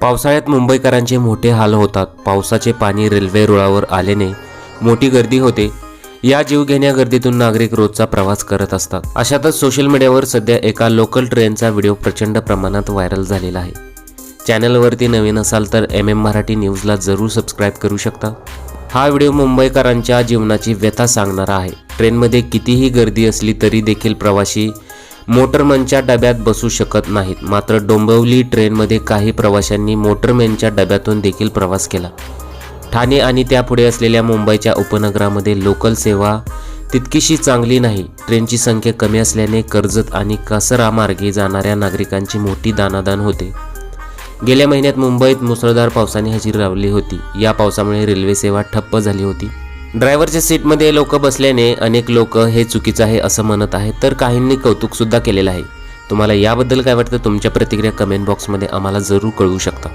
पावसाळ्यात मुंबईकरांचे मोठे हाल होतात. पावसाचे पाणी रेल्वे रुळावर आल्याने मोठी गर्दी होते. या जीवघेण्या गर्दीतून नागरिक रोजचा प्रवास करत असतात. अशातच सोशल मीडियावर सध्या एका लोकल ट्रेनचा व्हिडिओ प्रचंड प्रमाणात व्हायरल झालेला आहे. चॅनलवरती नवीन असाल तर एम एम मराठी न्यूजला जरूर सबस्क्राईब करू शकता. हा व्हिडिओ मुंबईकरांच्या जीवनाची व्यथा सांगणारा आहे. ट्रेनमध्ये कितीही गर्दी असली तरी देखील प्रवासी मोटरमनच्या डब्यात बसू शकत नाहीत. मात्र डोंबिवली ट्रेनमध्ये काही प्रवाशांनी मोटरमॅनच्या डब्यातून देखील प्रवास केला. ठाणे आणि त्यापुढे असलेल्या मुंबईच्या उपनगरामध्ये लोकल सेवा तितकीशी चांगली नाही. ट्रेनची संख्या कमी असल्याने कर्जत आणि कासरा मार्गे जाणाऱ्या नागरिकांची मोठी दानादान होते. गेल्या महिन्यात मुंबईत मुसळधार पावसाने हजेरी लावली होती. या पावसामुळे रेल्वे सेवा ठप्प झाली होती. ड्रायव्हरच्या सीटमध्ये लोक बसल्याने अनेक लोक हे चुकीचं आहे असं म्हणत आहेत तर काहींनी कौतुकसुद्धा केलेलं आहे. तुम्हाला याबद्दल काय वाटतं? तुमच्या प्रतिक्रिया कमेंट बॉक्समध्ये आम्हाला जरूर कळवू शकता.